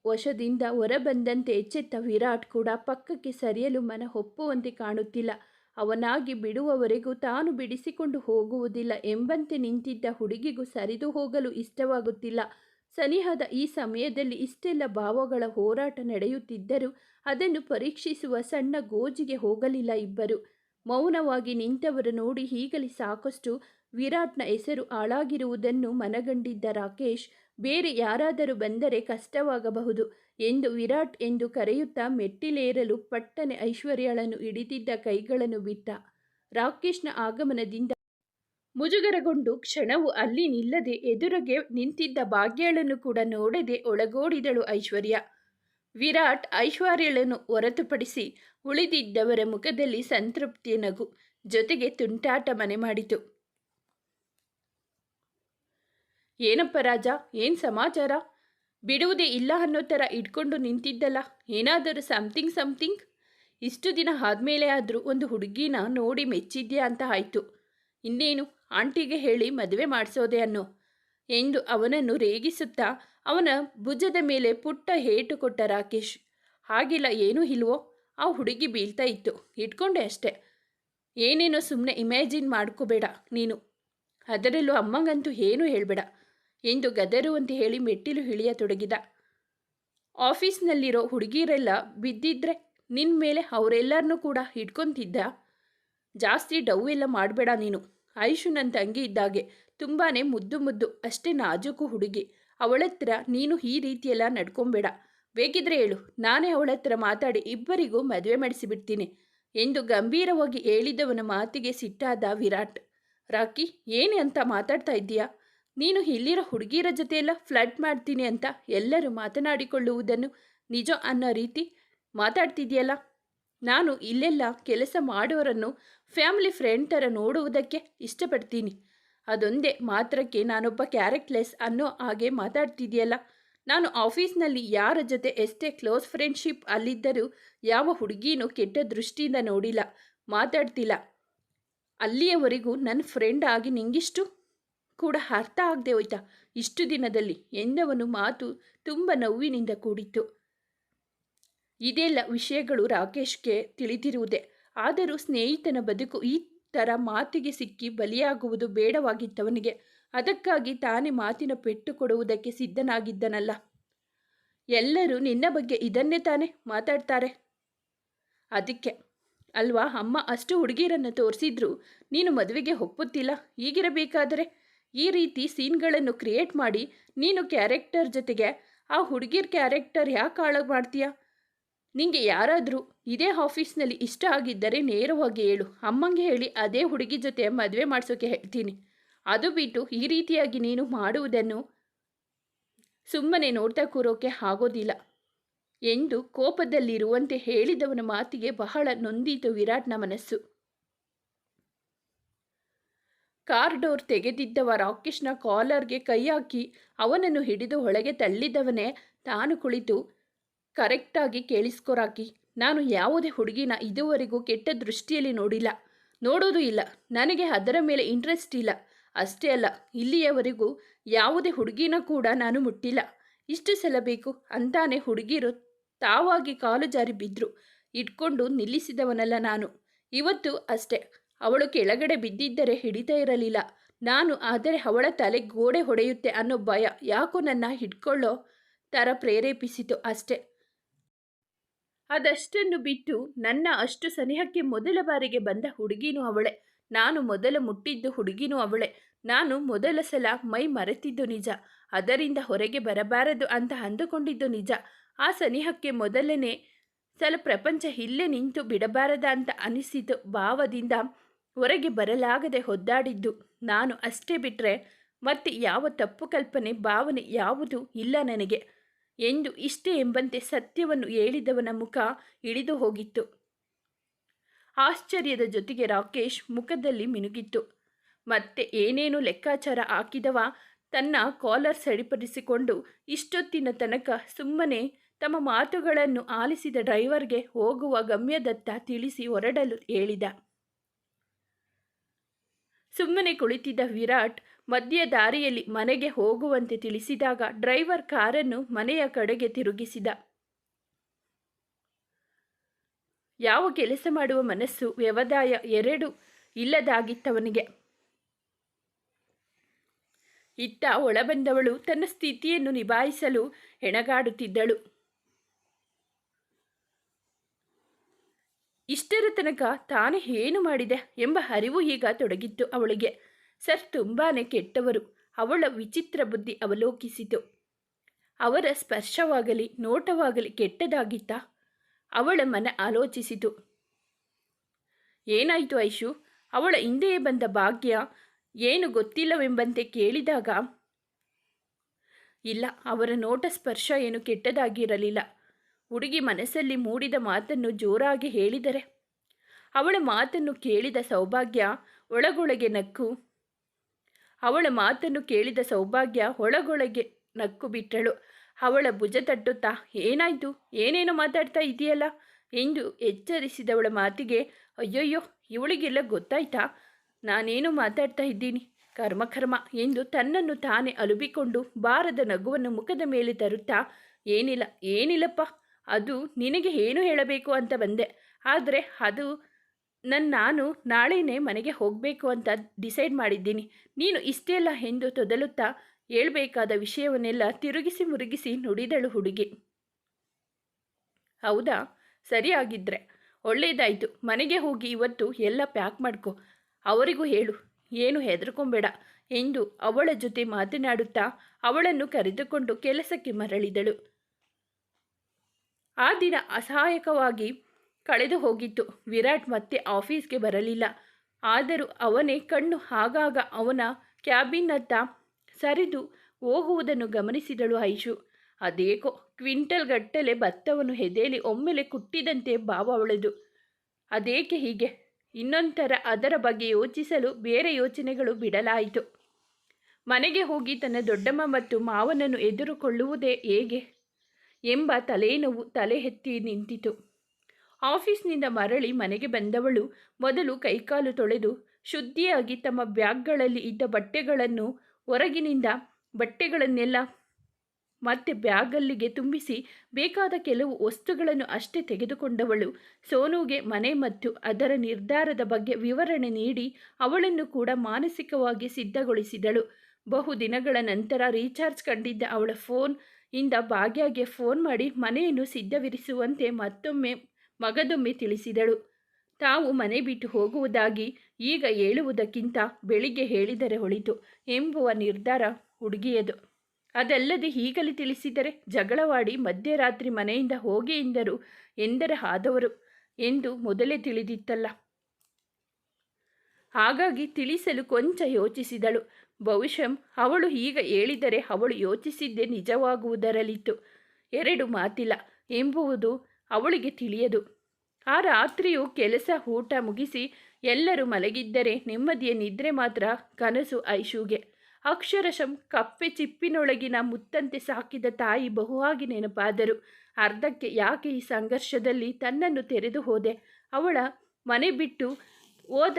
Speaker 1: ವಶದಿಂದ ಹೊರಬಂದಂತೆ ಎಚ್ಚೆತ್ತ ವಿರಾಟ್ ಕೂಡ ಪಕ್ಕಕ್ಕೆ ಸರಿಯಲು ಮನ ಒಪ್ಪುವಂತೆ ಕಾಣುತ್ತಿಲ್ಲ. ಅವನಾಗಿ ಬಿಡುವವರೆಗೂ ತಾನು ಬಿಡಿಸಿಕೊಂಡು ಹೋಗುವುದಿಲ್ಲ ಎಂಬಂತೆ ನಿಂತಿದ್ದ ಹುಡುಗಿಗೂ ಸರಿದು ಹೋಗಲು ಇಷ್ಟವಾಗುತ್ತಿಲ್ಲ. ಸನಿಹದ ಈ ಸಮಯದಲ್ಲಿ ಇಷ್ಟೆಲ್ಲ ಭಾವಗಳ ಹೋರಾಟ ನಡೆಯುತ್ತಿದ್ದರೂ ಅದನ್ನು ಪರೀಕ್ಷಿಸುವ ಸಣ್ಣ ಗೋಜಿಗೆ ಹೋಗಲಿಲ್ಲ ಇಬ್ಬರು. ಮೌನವಾಗಿ ನಿಂತವರು ನೋಡಿ ಈಗಲೇ ಸಾಕಷ್ಟು ವಿರಾಟ್ನ ಹೆಸರು ಹಾಳಾಗಿರುವುದನ್ನು ಮನಗಂಡಿದ್ದ ರಾಕೇಶ್ ಬೇರೆ ಯಾರಾದರೂ ಬಂದರೆ ಕಷ್ಟವಾಗಬಹುದು ಎಂದು ವಿರಾಟ್ ಎಂದು ಕರೆಯುತ್ತಾ ಮೆಟ್ಟಿಲೇರಲು ಪಟ್ಟನೆ ಐಶ್ವರ್ಯಳನ್ನು ಹಿಡಿದಿದ್ದ ಕೈಗಳನ್ನು ಬಿಟ್ಟ ರಾಕೇಶ್ನ ಆಗಮನದಿಂದ ಮುಜುಗರಗೊಂಡು ಕ್ಷಣವು ಅಲ್ಲಿ ನಿಲ್ಲದೆ ಎದುರಿಗೆ ನಿಂತಿದ್ದ ಭಾಗ್ಯಳನ್ನು ಕೂಡ ನೋಡದೆ ಒಳಗೋಡಿದಳು ಐಶ್ವರ್ಯ. ವಿರಾಟ್ ಐಶ್ವರ್ಯಳನ್ನು ಹೊರತುಪಡಿಸಿ ಉಳಿದಿದ್ದವರ ಮುಖದಲ್ಲಿ ಸಂತೃಪ್ತಿಯ ನಗು ಜೊತೆಗೆ ತುಂಟಾಟ ಮನೆ ಮಾಡಿತು. ಏನಪ್ಪ ರಾಜ? ಏನು ಸಮಾಚಾರ? ಬಿಡುವುದೇ ಇಲ್ಲ ಅನ್ನೋ ಥರ ಇಟ್ಕೊಂಡು ನಿಂತಿದ್ದಲ್ಲ. ಏನಾದರೂ ಸಮಥಿಂಗ್ ಸಮಥಿಂಗ್ ಇಷ್ಟು ದಿನ ಆದಮೇಲೆ ಆದರೂ ಒಂದು ಹುಡುಗಿನ ನೋಡಿ ಮೆಚ್ಚಿದ್ಯಾ ಅಂತ ಆಯಿತು. ಇನ್ನೇನು? ಆಂಟಿಗೆ ಹೇಳಿ ಮದುವೆ ಮಾಡಿಸೋದೆ ಅನ್ನೋ. ಎಂದು ಅವನನ್ನು ರೇಗಿಸುತ್ತಾ ಅವನ ಭುಜದ ಮೇಲೆ ಪುಟ್ಟ ಹೇಟು ಕೊಟ್ಟ ರಾಕೇಶ್. ಹಾಗಿಲ್ಲ, ಏನೂ ಇಲ್ವೋ? ಆ ಹುಡುಗಿ ಬೀಳ್ತಾ ಇತ್ತು. ಇಟ್ಕೊಂಡೆ ಅಷ್ಟೆ. ಏನೇನೋ ಸುಮ್ಮನೆ ಇಮ್ಯಾಜಿನ್ ಮಾಡ್ಕೋಬೇಡ ನೀನು. ಅದರಲ್ಲೂ ಅಮ್ಮಂಗಂತೂ ಏನೂ ಹೇಳಬೇಡ. ಎಂದು ಗದರುವಂತೆ ಹೇಳಿ ಮೆಟ್ಟಿಲು ಇಳಿಯತೊಡಗಿದ ಆಫೀಸ್ನಲ್ಲಿರೋ ಹುಡುಗಿರೆಲ್ಲ ಬಿದ್ದಿದ್ರೆ ನಿನ್ನ ಮೇಲೆ ಅವರೆಲ್ಲರನ್ನೂ ಕೂಡ ಹಿಡ್ಕೊತಿದ್ದ? ಜಾಸ್ತಿ ಡವ್ ಎಲ್ಲ ಮಾಡಬೇಡ ನೀನು. ಆಯುಷು ನನ್ನ ತಂಗಿ ಇದ್ದಾಗೆ. ತುಂಬಾ ಮುದ್ದು ಮುದ್ದು, ಅಷ್ಟೇ ನಾಜೂಕು ಹುಡುಗಿ. ಅವಳತ್ರ ನೀನು ಈ ರೀತಿಯೆಲ್ಲ ನಡ್ಕೊಂಬೇಡ. ಬೇಕಿದ್ರೆ ಹೇಳು, ನಾನೇ ಅವಳ ಹತ್ರ ಮಾತಾಡಿ ಇಬ್ಬರಿಗೂ ಮದುವೆ ಮಾಡಿಸಿಬಿಡ್ತೀನಿ ಎಂದು ಗಂಭೀರವಾಗಿ ಹೇಳಿದವನ ಮಾತಿಗೆ ಸಿಟ್ಟಾದ ವಿರಾಟ್. ರಾಕಿ, ಏನೇ ಅಂತ ಮಾತಾಡ್ತಾ ಇದ್ದೀಯಾ? ನೀನು ಇಲ್ಲಿರೋ ಹುಡುಗಿರ ಜೊತೆಯೆಲ್ಲ ಫ್ಲಡ್ ಮಾಡ್ತೀನಿ ಅಂತ ಎಲ್ಲರೂ ಮಾತನಾಡಿಕೊಳ್ಳುವುದನ್ನು ನಿಜ ಅನ್ನೋ ರೀತಿ ಮಾತಾಡ್ತಿದೆಯಲ್ಲ? ನಾನು ಇಲ್ಲೆಲ್ಲ ಕೆಲಸ ಮಾಡೋರನ್ನು ಫ್ಯಾಮಿಲಿ ಫ್ರೆಂಡ್ ಥರ ನೋಡುವುದಕ್ಕೆ ಇಷ್ಟಪಡ್ತೀನಿ. ಅದೊಂದೇ ಮಾತ್ರಕ್ಕೆ ನಾನೊಬ್ಬ ಕ್ಯಾರೆಕ್ಟ್ಲೆಸ್ ಅನ್ನೋ ಹಾಗೆ ಮಾತಾಡ್ತಿದೆಯಲ್ಲ? ನಾನು ಆಫೀಸ್ನಲ್ಲಿ ಯಾರ ಜೊತೆ ಎಷ್ಟೇ ಕ್ಲೋಸ್ ಫ್ರೆಂಡ್ಶಿಪ್ ಅಲ್ಲಿದ್ದರೂ ಯಾವ ಹುಡುಗಿನೂ ಕೆಟ್ಟ ದೃಷ್ಟಿಯಿಂದ ನೋಡಿಲ್ಲ, ಮಾತಾಡ್ತಿಲ್ಲ. ಅಲ್ಲಿಯವರೆಗೂ ನನ್ನ ಫ್ರೆಂಡ್ ಆಗಿ ನಿಂಗಿಷ್ಟು ಕೂಡ ಅರ್ಥ ಆಗದೆ ಹೋಯ್ತಾ ಇಷ್ಟು ದಿನದಲ್ಲಿ ಎಂದವನು ಮಾತು ತುಂಬ ನೋವಿನಿಂದ ಕೂಡಿತ್ತು. ಇದೆಲ್ಲ ವಿಷಯಗಳು ರಾಕೇಶ್ಗೆ ತಿಳಿದಿರುವುದೇ, ಆದರೂ ಸ್ನೇಹಿತನ ಬದುಕು ಈ ಥರ ಮಾತಿಗೆ ಸಿಕ್ಕಿ ಬಲಿಯಾಗುವುದು ಬೇಡವಾಗಿತ್ತವನಿಗೆ. ಅದಕ್ಕಾಗಿ ತಾನೇ ಮಾತಿನ ಪೆಟ್ಟು ಕೊಡುವುದಕ್ಕೆ ಸಿದ್ಧನಾಗಿದ್ದನಲ್ಲ. ಎಲ್ಲರೂ ನಿನ್ನ ಬಗ್ಗೆ ಇದನ್ನೇ ತಾನೇ ಮಾತಾಡ್ತಾರೆ. ಅದಕ್ಕೆ, ಅಲ್ವಾ, ಅಮ್ಮ ಅಷ್ಟು ಹುಡುಗಿರನ್ನು ತೋರಿಸಿದ್ರು ನೀನು ಮದುವೆಗೆ ಒಪ್ಪುತ್ತಿಲ್ಲ, ಹೀಗಿರಬೇಕಾದರೆ? ಈ ರೀತಿ ಸೀನ್ಗಳನ್ನು ಕ್ರಿಯೇಟ್ ಮಾಡಿ ನೀನು ಕ್ಯಾರೆಕ್ಟರ್ ಜೊತೆಗೆ ಆ ಹುಡುಗಿರ್ ಕ್ಯಾರೆಕ್ಟರ್ ಯಾಕೆ ಹಾಳಾಗಿ ಮಾಡ್ತೀಯ? ನಿಂಗೆ ಯಾರಾದರೂ ಇದೇ ಆಫೀಸ್ನಲ್ಲಿ ಇಷ್ಟ ಆಗಿದ್ದರೆ ನೇರವಾಗಿ ಹೇಳು. ಅಮ್ಮಂಗೆ ಹೇಳಿ ಅದೇ ಹುಡುಗಿ ಜೊತೆ ಮದುವೆ ಮಾಡಿಸೋಕೆ ಹೇಳ್ತೀನಿ. ಅದು ಬಿಟ್ಟು ಈ ರೀತಿಯಾಗಿ ನೀನು ಮಾಡುವುದನ್ನು ಸುಮ್ಮನೆ ನೋಡ್ತಾ ಕೂರೋಕೆ ಆಗೋದಿಲ್ಲ ಎಂದು ಕೋಪದಲ್ಲಿರುವಂತೆ ಹೇಳಿದವನ ಮಾತಿಗೆ ಬಹಳ ನೊಂದಿತು ವಿರಾಟ್ನ ಮನಸ್ಸು. ಕಾರ್ ಡೋರ್ ತೆಗೆದಿದ್ದವ ರಾಕೇಶ್ನ ಕಾಲರ್ಗೆ ಕೈ ಹಾಕಿ ಅವನನ್ನು ಹಿಡಿದು ಒಳಗೆ ತಳ್ಳಿದವನೇ ತಾನು ಕುಳಿತು ಕರೆಕ್ಟಾಗಿ ಕೇಳಿಸ್ಕೊರಾಕಿ, ನಾನು ಯಾವುದೇ ಹುಡುಗಿನ ಇದುವರೆಗೂ ಕೆಟ್ಟ ದೃಷ್ಟಿಯಲ್ಲಿ ನೋಡಿಲ್ಲ. ನೋಡೋದು ಇಲ್ಲ. ನನಗೆ ಅದರ ಮೇಲೆ ಇಂಟ್ರೆಸ್ಟ್ ಇಲ್ಲ. ಅಷ್ಟೇ ಅಲ್ಲ, ಇಲ್ಲಿಯವರೆಗೂ ಯಾವುದೇ ಹುಡುಗಿನ ಕೂಡ ನಾನು ಮುಟ್ಟಿಲ್ಲ. ಇಷ್ಟು ಸಲ ಬೇಕು? ಅಂತಾನೆ ಹುಡುಗಿರು ತಾವಾಗಿ ಕಾಲು ಜಾರಿ ಬಿದ್ದರು ಇಟ್ಕೊಂಡು ನಿಲ್ಲಿಸಿದವನಲ್ಲ ನಾನು. ಇವತ್ತು ಅಷ್ಟೇ. ಅವಳು ಕೆಳಗಡೆ ಬಿದ್ದಿದ್ದರೆ ಹಿಡಿತಾ ಇರಲಿಲ್ಲ. ನಾನು ಆದರೆ ಅವಳ ತಲೆ ಗೋಡೆ ಹೊಡೆಯುತ್ತೆ ಅನ್ನೋ ಭಯ ಯಾಕೋ ನನ್ನ ಹಿಡ್ಕೊಳ್ಳೋ ಥರ ಪ್ರೇರೇಪಿಸಿತು ಅಷ್ಟೇ. ಅದಷ್ಟನ್ನು ಬಿಟ್ಟು ನನ್ನ ಅಷ್ಟು ಸನಿಹಕ್ಕೆ ಮೊದಲ ಬಾರಿಗೆ ಬಂದ ಹುಡುಗಿನೂ ಅವಳೆ. ನಾನು ಮೊದಲ ಮುಟ್ಟಿದ್ದು ಹುಡುಗಿನೂ ಅವಳೆ. ನಾನು ಮೊದಲ ಸಲ ಮೈ ಮರೆತಿದ್ದು ನಿಜ. ಅದರಿಂದ ಹೊರಗೆ ಬರಬಾರದು ಅಂತ ಅಂದುಕೊಂಡಿದ್ದು ನಿಜ. ಆ ಸನಿಹಕ್ಕೆ ಮೊದಲನೇ ಸಲ ಪ್ರಪಂಚ ಇಲ್ಲೇ ನಿಂತು ಬಿಡಬಾರದ ಅಂತ ಅನಿಸಿತು ಭಾವದಿಂದ ಹೊರಗೆ ಬರಲಾಗದೆ ಒದ್ದಾಡಿದ್ದು. ನಾನು ಅಷ್ಟೇ ಬಿಟ್ಟರೆ ಮತ್ತೆ ಯಾವ ತಪ್ಪು ಕಲ್ಪನೆ, ಭಾವನೆ ಯಾವುದೂ ಇಲ್ಲ ನನಗೆ ಎಂದು ಇಷ್ಟೇ ಎಂಬಂತೆ ಸತ್ಯವನ್ನು ಹೇಳಿದವನ ಮುಖ ಇಳಿದು ಹೋಗಿತ್ತು. ಆಶ್ಚರ್ಯದ ಜೊತೆಗೆ ರಾಕೇಶ್ ಮುಖದಲ್ಲಿ ಮಿನುಗಿತ್ತು. ಮತ್ತೆ ಏನೇನು ಲೆಕ್ಕಾಚಾರ ಹಾಕಿದವ ತನ್ನ ಕಾಲರ್ ಸರಿಪಡಿಸಿಕೊಂಡು ಇಷ್ಟೊತ್ತಿನ ತನಕ ಸುಮ್ಮನೆ ತಮ್ಮ ಮಾತುಗಳನ್ನು ಆಲಿಸಿದ ಡ್ರೈವರ್ಗೆ ಹೋಗುವ ಗಮ್ಯದತ್ತ ತಿಳಿಸಿ ಹೊರಡಲು ಹೇಳಿದ. ಸುಮ್ಮನೆ ಕುಳಿತಿದ್ದ ವಿರಾಟ್ ಮಧ್ಯ ದಾರಿಯಲ್ಲಿ ಮನೆಗೆ ಹೋಗುವಂತೆ ತಿಳಿಸಿದಾಗ ಡ್ರೈವರ್ ಕಾರನ್ನು ಮನೆಯ ಕಡೆಗೆ ತಿರುಗಿಸಿದ. ಯಾವ ಕೆಲಸ ಮಾಡುವ ಮನಸ್ಸು ವ್ಯವದಾಯ ಎರಡು ಇಲ್ಲದಾಗಿತ್ತವನಿಗೆ. ಇತ್ತ ಒಳಬಂದವಳು ತನ್ನ ಸ್ಥಿತಿಯನ್ನು ನಿಭಾಯಿಸಲು ಹೆಣಗಾಡುತ್ತಿದ್ದಳು. ಇಷ್ಟರ ತನಕ ತಾನು ಏನು ಮಾಡಿದೆ ಎಂಬ ಅರಿವು ಈಗ ತೊಡಗಿತ್ತು ಅವಳಿಗೆ. ಸರ್ ತುಂಬಾ ಕೆಟ್ಟವರು. ಅವಳ ವಿಚಿತ್ರ ಬುದ್ಧಿ ಅವಲೋಕಿಸಿತು. ಅವರ ಸ್ಪರ್ಶವಾಗಲಿ, ನೋಟವಾಗಲಿ ಕೆಟ್ಟದಾಗಿತ್ತ? ಅವಳ ಮನ ಆಲೋಚಿಸಿತು. ಏನಾಯಿತು ಐಶು? ಅವಳ ಹಿಂದೆಯೇ ಬಂದ ಭಾಗ್ಯ ಏನು ಗೊತ್ತಿಲ್ಲವೆಂಬಂತೆ ಕೇಳಿದಾಗ, ಇಲ್ಲ, ಅವರ ನೋಟ ಸ್ಪರ್ಶ ಏನು ಕೆಟ್ಟದಾಗಿರಲಿಲ್ಲ. ಹುಡುಗಿ ಮನಸ್ಸಲ್ಲಿ ಮೂಡಿದ ಮಾತನ್ನು ಜೋರಾಗಿ ಹೇಳಿದರೆ? ಅವಳ ಮಾತನ್ನು ಕೇಳಿದ ಸೌಭಾಗ್ಯ ಒಳಗೊಳಗೆ ನಕ್ಕು, ಅವಳ ಮಾತನ್ನು ಕೇಳಿದ ಸೌಭಾಗ್ಯ ಒಳಗೊಳಗೆ ನಕ್ಕು ಬಿಟ್ಟಳು. ಅವಳ ಭುಜ ತಟ್ಟುತ್ತಾ, ಏನಾಯ್ತು? ಏನೇನು ಮಾತಾಡ್ತಾ ಇದೆಯಲ್ಲ? ಎಂದು ಎಚ್ಚರಿಸಿದವಳ ಮಾತಿಗೆ, ಅಯ್ಯಯ್ಯೋ, ಇವಳಿಗೆಲ್ಲ ಗೊತ್ತಾಯ್ತಾ? ನಾನೇನು ಮಾತಾಡ್ತಾ ಇದ್ದೀನಿ? ಕರ್ಮ ಕರ್ಮ ಎಂದು ತನ್ನನ್ನು ತಾನೇ ಅಲುಬಿಕೊಂಡು ಬಾರದ ನಗುವನ್ನು ಮುಖದ ಮೇಲೆ ತರುತ್ತಾ, ಏನಿಲ್ಲ, ಏನಿಲ್ಲಪ್ಪ. ಅದು ನಿನಗೆ ಏನು ಹೇಳಬೇಕು ಅಂತ ಬಂದೆ. ಆದರೆ ಅದು ನನ್ನ ನಾನು ನಾಳೆನೇ ಮನೆಗೆ ಹೋಗಬೇಕು ಅಂತ ಡಿಸೈಡ್ ಮಾಡಿದ್ದೀನಿ. ನೀನು ಇಷ್ಟೆಲ್ಲ ಎಂದು ತೊದಲುತ್ತಾ ಹೇಳ್ಬೇಕಾದ ವಿಷಯವನ್ನೆಲ್ಲ ತಿರುಗಿಸಿ ಮುರುಗಿಸಿ ನುಡಿದಳು ಹುಡುಗಿ. ಹೌದಾ? ಸರಿಯಾಗಿದ್ರೆ. ಒಳ್ಳೆಯದಾಯಿತು ಮನೆಗೆ ಹೋಗಿ ಇವತ್ತು ಎಲ್ಲ ಪ್ಯಾಕ್ ಮಾಡ್ಕೊ. ಅವರಿಗೂ ಹೇಳು. ಏನು ಹೆದರ್ಕೊಂಬೇಡ ಎಂದು ಅವಳ ಜೊತೆ ಮಾತನಾಡುತ್ತಾ ಅವಳನ್ನು ಕರೆದುಕೊಂಡು ಕೆಲಸಕ್ಕೆ ಮರಳಿದಳು. ಆ ದಿನ ಅಸಹಾಯಕವಾಗಿ ಕಳೆದು ಹೋಗಿತ್ತು. ವಿರಾಟ್ ಮತ್ತೆ ಆಫೀಸ್ಗೆ ಬರಲಿಲ್ಲ. ಆದರೂ ಅವನೇ ಕಣ್ಣು ಆಗಾಗ ಅವನ ಕ್ಯಾಬಿನ್ನತ್ತ ಸರಿದು ಹೋಗುವುದನ್ನು ಗಮನಿಸಿದಳು ಐಶು. ಅದೇಕೋ, ಕ್ವಿಂಟಲ್ ಗಟ್ಟಲೆ ಭತ್ತವನ್ನು ಹೆದೆಯಲ್ಲಿ ಒಮ್ಮೆಲೆ ಕುಟ್ಟಿದಂತೆ ಭಾವ ಅವಳದು. ಅದೇಕೆ ಹೀಗೆ? ಇನ್ನೊಂಥರ ಅದರ ಬಗ್ಗೆ ಯೋಚಿಸಲು ಬೇರೆ ಯೋಚನೆಗಳು ಬಿಡಲಾಯಿತು. ಮನೆಗೆ ಹೋಗಿ ತನ್ನ ದೊಡ್ಡಮ್ಮ ಮತ್ತು ಮಾವನನ್ನು ಎದುರುಕೊಳ್ಳುವುದೇ ಹೇಗೆ? ಎಂಬ ತಲೆನೋವು ತಲೆ ಎತ್ತಿ ನಿಂತಿತು. ಆಫೀಸ್ನಿಂದ ಮರಳಿ ಮನೆಗೆ ಬಂದವಳು ಮೊದಲು ಕೈಕಾಲು ತೊಳೆದು ಶುದ್ಧಿಯಾಗಿ ತಮ್ಮ ಬ್ಯಾಗ್ಗಳಲ್ಲಿ ಇದ್ದ ಬಟ್ಟೆಗಳನ್ನು ಹೊರಗಿನಿಂದ ಬಟ್ಟೆಗಳನ್ನೆಲ್ಲ ಮತ್ತೆ ಬ್ಯಾಗಲ್ಲಿಗೆ ತುಂಬಿಸಿ ಬೇಕಾದ ಕೆಲವು ವಸ್ತುಗಳನ್ನು ಅಷ್ಟೇ ತೆಗೆದುಕೊಂಡವಳು. ಸೋನುಗೆ ಮನೆ ಮತ್ತು ಅದರ ನಿರ್ಧಾರದ ಬಗ್ಗೆ ವಿವರಣೆ ನೀಡಿ ಅವಳನ್ನು ಕೂಡ ಮಾನಸಿಕವಾಗಿ ಸಿದ್ಧಗೊಳಿಸಿದಳು. ಬಹು ದಿನಗಳ ನಂತರ ರೀಚಾರ್ಜ್ ಕಂಡಿದ್ದ ಅವಳ ಫೋನ್ ಇಂದ ಭಾಗ್ಯಗೆ ಫೋನ್ ಮಾಡಿ ಮನೆಯನ್ನು ಸಿದ್ಧವಿರಿಸುವಂತೆ ಮತ್ತೊಮ್ಮೆ ಮಗದೊಮ್ಮೆ ತಿಳಿಸಿದಳು. ತಾವು ಮನೆ ಬಿಟ್ಟು ಹೋಗುವುದಾಗಿ ಈಗ ಹೇಳುವುದಕ್ಕಿಂತ ಬೆಳಿಗ್ಗೆ ಹೇಳಿದರೆ ಹೊಳಿತು ಎಂಬುವ ನಿರ್ಧಾರ ಹುಡುಗಿಯದು. ಅದಲ್ಲದೆ ಈಗಲೇ ತಿಳಿಸಿದರೆ ಜಗಳವಾಡಿ ಮಧ್ಯರಾತ್ರಿ ಮನೆಯಿಂದ ಹೋಗಿ ಎಂದರು ಎಂದರೆ ಆದವರು ಎಂದು ಮೊದಲೇ ತಿಳಿದಿತ್ತಲ್ಲ. ಹಾಗಾಗಿ ತಿಳಿಸಲು ಕೊಂಚ ಯೋಚಿಸಿದಳು. ಬಹುಶಃ ಅವಳು ಈಗ ಹೇಳಿದರೆ ಅವಳು ಯೋಚಿಸಿದ್ದೇ ನಿಜವಾಗುವುದರಲ್ಲಿತ್ತು. ಎರಡು ಮಾತಿಲ್ಲ ಎಂಬುವುದು ಅವಳಿಗೆ ತಿಳಿಯದು. ಆ ರಾತ್ರಿಯು ಕೆಲಸ ಊಟ ಮುಗಿಸಿ ಎಲ್ಲರೂ ಮಲಗಿದ್ದರೆ ನೆಮ್ಮದಿಯ ನಿದ್ರೆ ಮಾತ್ರ ಕನಸು ಐಶುಗೆ. ಅಕ್ಷರಶಂ ಕಪ್ಪೆ ಚಿಪ್ಪಿನೊಳಗಿನ ಮುತ್ತಂತೆ ಸಾಕಿದ ತಾಯಿ ಬಹುವಾಗಿ ನೆನಪಾದರು. ಅರ್ಧಕ್ಕೆ ಯಾಕೆ ಈ ಸಂಘರ್ಷದಲ್ಲಿ ತನ್ನನ್ನು ತೆರೆದು ಹೋದೆ? ಅವಳ ಮನೆ ಬಿಟ್ಟು ಹೋದ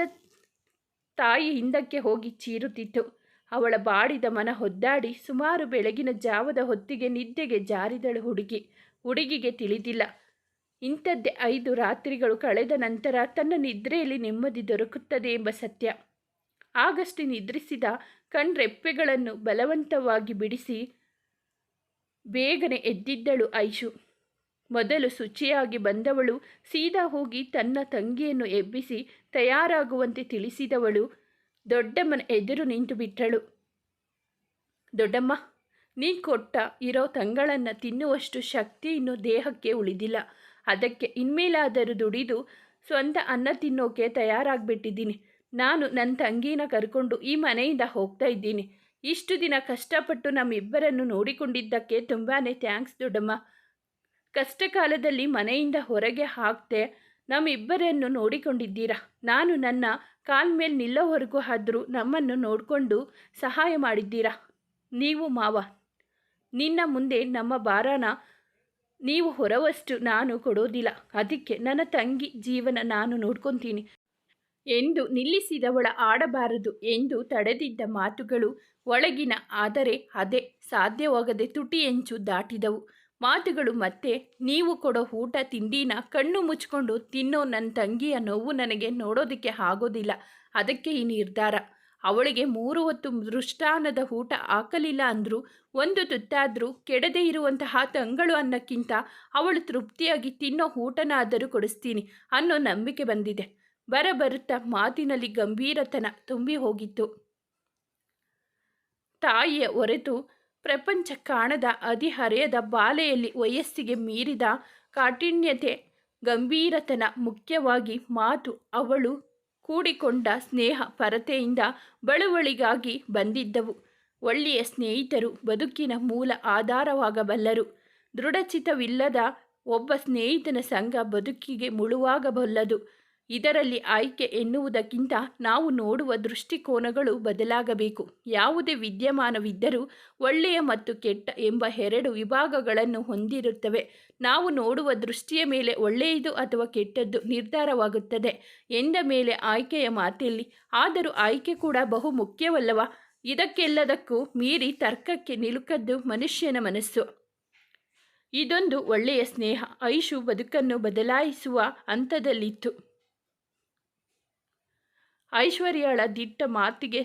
Speaker 1: ತಾಯಿ ಹಿಂದಕ್ಕೆ ಹೋಗಿ ಚೀರುತ್ತಿತ್ತು. ಅವಳ ಬಾಡಿದ ಮನ ಹೊದ್ದಾಡಿ ಸುಮಾರು ಬೆಳಗಿನ ಜಾವದ ಹೊತ್ತಿಗೆ ನಿದ್ದೆಗೆ ಜಾರಿದಳು ಹುಡುಗಿ. ಹುಡುಗಿಗೆ ತಿಳಿದಿಲ್ಲ. ಇಂಥದ್ದೇ ಐದು ರಾತ್ರಿಗಳು ಕಳೆದ ನಂತರ ತನ್ನ ನಿದ್ರೆಯಲ್ಲಿ ನೆಮ್ಮದಿ ದೊರಕುತ್ತದೆ ಎಂಬ ಸತ್ಯ. ಆಗಷ್ಟೇ ನಿದ್ರಿಸಿದ ಕಣ್ರೆಪ್ಪೆಗಳನ್ನು ಬಲವಂತವಾಗಿ ಬಿಡಿಸಿ ಬೇಗನೆ ಎದ್ದಿದ್ದಳು ಐಶು. ಮೊದಲು ಶುಚಿಯಾಗಿ ಬಂದವಳು, ಸೀದಾ ಹೋಗಿ ತನ್ನ ತಂಗಿಯನ್ನು ಎಬ್ಬಿಸಿ ತಯಾರಾಗುವಂತೆ ತಿಳಿಸಿದವಳು ದೊಡ್ಡಮ್ಮನ ಎದುರು ನಿಂತು ಬಿಟ್ಟಳು. ದೊಡ್ಡಮ್ಮ, ನೀ ಕೊಟ್ಟ ಇರೋ ತಂಗಳನ್ನು ತಿನ್ನುವಷ್ಟು ಶಕ್ತಿ ಇನ್ನು ದೇಹಕ್ಕೆ ಉಳಿದಿಲ್ಲ. ಅದಕ್ಕೆ ಇನ್ಮೇಲಾದರೂ ದುಡಿದು ಸ್ವಂತ ಅನ್ನ ತಿನ್ನೋಕೆ ತಯಾರಾಗ್ಬಿಟ್ಟಿದ್ದೀನಿ. ನಾನು ನನ್ನ ತಂಗಿನ ಕರ್ಕೊಂಡು ಈ ಮನೆಯಿಂದ ಹೋಗ್ತಾ ಇದ್ದೀನಿ. ಇಷ್ಟು ದಿನ ಕಷ್ಟಪಟ್ಟು ನಮ್ಮಿಬ್ಬರನ್ನು ನೋಡಿಕೊಂಡಿದ್ದಕ್ಕೆ ತುಂಬಾ ಥ್ಯಾಂಕ್ಸ್ ದೊಡ್ಡಮ್ಮ. ಕಷ್ಟ ಕಾಲದಲ್ಲಿ ಮನೆಯಿಂದ ಹೊರಗೆ ಹಾಕ್ತೆ ನಮ್ಮಿಬ್ಬರನ್ನು ನೋಡಿಕೊಂಡಿದ್ದೀರಾ? ನಾನು ನನ್ನ ಕಾಲ್ ಮೇಲೆ ನಿಲ್ಲೋವರೆಗೂ ಆದರೂ ನಮ್ಮನ್ನು ನೋಡಿಕೊಂಡು ಸಹಾಯ ಮಾಡಿದ್ದೀರಾ? ನೀವು ಮಾವ, ನಿನ್ನ ಮುಂದೆ ನಮ್ಮ ಭಾರನ ನೀವು ಹೊರವಷ್ಟು ನಾನು ಕೊಡೋದಿಲ್ಲ. ಅದಕ್ಕೆ ನನ್ನ ತಂಗಿ ಜೀವನ ನಾನು ನೋಡ್ಕೊತೀನಿ. ಎಂದು ನಿಲ್ಲಿಸಿದವಳ ಆಡಬಾರದು ಎಂದು ತಡೆದಿದ್ದ ಮಾತುಗಳು ಒಳಗಿನ ಆದರೆ ಅದೇ ಸಾಧ್ಯವಾಗದೆ ತುಟಿಯಂಚು ದಾಟಿದವು. ಮಾತುಗಳು ಮತ್ತೆ, ನೀವು ಕೊಡೋ ಊಟ, ತಿಂಡಿನ ಕಣ್ಣು ಮುಚ್ಕೊಂಡು ತಿನ್ನೋ ನನ್ನ ತಂಗಿಯ ನೋವು ನನಗೆ ನೋಡೋದಕ್ಕೆ ಆಗೋದಿಲ್ಲ. ಅದಕ್ಕೆ ಈ ನಿರ್ಧಾರ. ಅವಳಿಗೆ ಮೂರು ಹೊತ್ತು ಮೃಷ್ಟಾನದ ಊಟ ಹಾಕಲಿಲ್ಲ ಅಂದರೂ, ಒಂದು ತುತ್ತಾದರೂ ಕೆಡದೇ ಇರುವಂತಹ ತಂಗಳು ಅನ್ನಕ್ಕಿಂತ ಅವಳು ತೃಪ್ತಿಯಾಗಿ ತಿನ್ನೋ ಊಟನಾದರೂ ಕೊಡಿಸ್ತೀನಿ ಅನ್ನೋ ನಂಬಿಕೆ ಬಂದಿದೆ. ಬರಬರುತ್ತಾ ಮಾತಿನಲ್ಲಿ ಗಂಭೀರತನ ತುಂಬಿ ಹೋಗಿತ್ತು. ತಾಯಿಯ ಹೊರೆತು ಪ್ರಪಂಚ ಕಾಣದ ಅಧಿಹರೆಯದ ಬಾಲೆಯಲ್ಲಿ ವಯಸ್ಸಿಗೆ ಮೀರಿದ ಕಾಠಿಣ್ಯತೆ, ಗಂಭೀರತನ ಮುಖ್ಯವಾಗಿ ಮಾತು ಅವಳು ಕೂಡಿಕೊಂಡ ಸ್ನೇಹ ಪರತೆಯಿಂದ ಬಳುವಳಿಗಾಗಿ ಬಂದಿದ್ದವು. ಒಳ್ಳೆಯ ಸ್ನೇಹಿತರು ಬದುಕಿನ ಮೂಲ ಆಧಾರವಾಗಬಲ್ಲರು. ದೃಢಚಿತವಿಲ್ಲದ ಒಬ್ಬ ಸ್ನೇಹಿತನ ಸಂಘ ಬದುಕಿಗೆ ಮುಳುವಾಗಬಲ್ಲದು. ಇದರಲ್ಲಿ ಆಯ್ಕೆ ಎನ್ನುವುದಕ್ಕಿಂತ ನಾವು ನೋಡುವ ದೃಷ್ಟಿಕೋನಗಳು ಬದಲಾಗಬೇಕು. ಯಾವುದೇ ವಿದ್ಯಮಾನವಿದ್ದರೂ ಒಳ್ಳೆಯ ಮತ್ತು ಕೆಟ್ಟ ಎಂಬ ಎರಡು ವಿಭಾಗಗಳನ್ನು ಹೊಂದಿರುತ್ತವೆ. ನಾವು ನೋಡುವ ದೃಷ್ಟಿಯ ಮೇಲೆ ಒಳ್ಳೆಯದು ಅಥವಾ ಕೆಟ್ಟದ್ದು ನಿರ್ಧಾರವಾಗುತ್ತದೆ. ಎಂದ ಮೇಲೆ ಆಯ್ಕೆಯ ಮಾತಿಲ್ಲಿ, ಆದರೂ ಆಯ್ಕೆ ಕೂಡ ಬಹು ಮುಖ್ಯವಲ್ಲವ? ಇದಕ್ಕೆಲ್ಲದಕ್ಕೂ ಮೀರಿ ತರ್ಕಕ್ಕೆ ನಿಲುಕದ್ದು ಮನುಷ್ಯನ ಮನಸ್ಸು. ಇದೊಂದು ಒಳ್ಳೆಯ ಸ್ನೇಹ. ಐಶು ಬದುಕನ್ನು ಬದಲಾಯಿಸುವ ಹಂತದಲ್ಲಿತ್ತು. ಐಶ್ವರ್ಯಳ ದಿಟ್ಟ ಮಾತಿಗೆ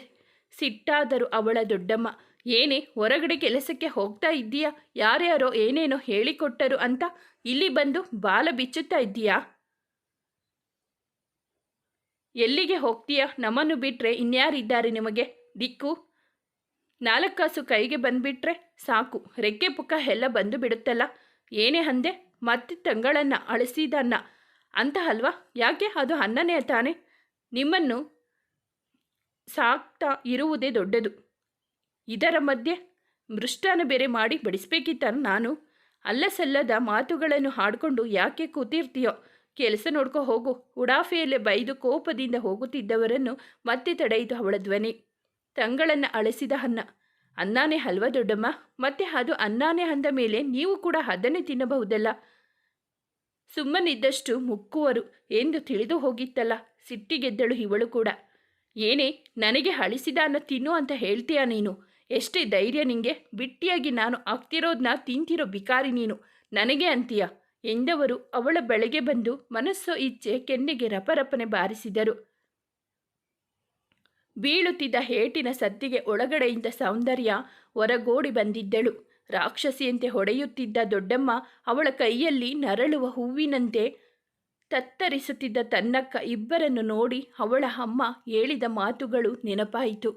Speaker 1: ಸಿಟ್ಟಾದರೂ ಅವಳ ದೊಡ್ಡಮ್ಮ, ಏನೇ ಹೊರಗಡೆ ಕೆಲಸಕ್ಕೆ ಹೋಗ್ತಾ ಇದ್ದೀಯಾ? ಯಾರ್ಯಾರೋ ಏನೇನೋ ಹೇಳಿಕೊಟ್ಟರು ಅಂತ ಇಲ್ಲಿ ಬಂದು ಬಾಲ ಬಿಚ್ಚುತ್ತಾ ಇದ್ದೀಯಾ? ಎಲ್ಲಿಗೆ ಹೋಗ್ತೀಯಾ? ನಮ್ಮನ್ನು ಬಿಟ್ಟರೆ ಇನ್ಯಾರಿದ್ದಾರೆ ನಿಮಗೆ? ದಿಕ್ಕು? ನಾಲ್ಕಾಸು ಕಾಸು ಕೈಗೆ ಬಂದುಬಿಟ್ರೆ ಸಾಕು. ರೆಕ್ಕೆ ಪುಕ್ಕ ಎಲ್ಲ ಬಂದು ಬಿಡುತ್ತಲ್ಲ? ಏನೇ ಅಂದೆ ಮತ್ತೆ ತಂಗಳನ್ನ ಅಳಿಸಿದನ್ನ. ಅಂತ ಅಲ್ವಾ? ಯಾಕೆ? ಅದು ಅನ್ನನೇ ತಾನೆ. ನಿಮ್ಮನ್ನು ಸಾಕ್ತಾ ಇರುವುದೇ ದೊಡ್ಡದು. ಇದರ ಮಧ್ಯೆ ಮೃಷ್ಟಾನ ಬೇರೆ ಮಾಡಿ ಬಡಿಸ್ಬೇಕಿತ್ತ ನಾನು. ಅಲ್ಲಸಲ್ಲದ ಮಾತುಗಳನ್ನು ಹಾಡಿಕೊಂಡು ಯಾಕೆ ಕೂತಿರ್ತೀಯೋ? ಕೆಲಸ ನೋಡ್ಕೊ ಹೋಗು. ಉಡಾಫೆಯಲ್ಲೇ ಬೈದು ಕೋಪದಿಂದ ಹೋಗುತ್ತಿದ್ದವರನ್ನು ಮತ್ತೆ ತಡೆಯಿತು ಅವಳ ಧ್ವನಿ. ತಂಗಳನ್ನು ಅಳಿಸಿದ ಅನ್ನ. ಅನ್ನಾನೇ ಹಲ್ವ ದೊಡ್ಡಮ್ಮ? ಮತ್ತೆ ಅದು ಅನ್ನಾನೇ ಅಂದ ಮೇಲೆ ನೀವು ಕೂಡ ಅದನ್ನೇ ತಿನ್ನಬಹುದಲ್ಲ? ಸುಮ್ಮನಿದ್ದಷ್ಟು ಮುಕ್ಕುವರು ಎಂದು ತಿಳಿದು ಹೋಗಿತ್ತಲ್ಲ ಸಿಟ್ಟಿಗೆದ್ದಳು ಇವಳು ಕೂಡ. ಏನೇ, ನನಗೆ ಅಳಿಸಿದ ಅನ್ನ ತಿನ್ನು ಅಂತ ಹೇಳ್ತೀಯ ನೀನು? ಎಷ್ಟೇ ಧೈರ್ಯ ನಿಂಗೆ, ಬಿಟ್ಟಿಯಾಗಿ ನಾನು ಆಗ್ತಿರೋದನ್ನ ತಿಂತಿರೋ ಬಿಕಾರಿ ನೀನು. ನನಗೆ ಅಂತೀಯ? ಎಂದವರು ಅವಳ ಬೆಳೆಗೆ ಬಂದು ಮನಸ್ಸು ಇಚ್ಛೆ ಕೆನ್ನೆಗೆ ರಪರಪನೆ ಬಾರಿಸಿದರು. ಬೀಳುತ್ತಿದ್ದ ಹೇಟಿನ ಸದ್ದಿಗೆ ಒಳಗಡೆಯಿಂದ ಸೌಂದರ್ಯ ಹೊರಗೋಡಿ ಬಂದಿದ್ದಳು. ರಾಕ್ಷಸಿಯಂತೆ ಹೊಡೆಯುತ್ತಿದ್ದ ದೊಡ್ಡಮ್ಮ ಅವಳ ಕೈಯಲ್ಲಿ ನರಳುವ ಹೂವಿನಂತೆ ತತ್ತರಿಸುತ್ತಿದ್ದ ತನ್ನಕ್ಕ ಇಬ್ಬರನ್ನು ನೋಡಿ ಅವಳ ಅಮ್ಮ ಹೇಳಿದ ಮಾತುಗಳು ನೆನಪಾಯಿತು.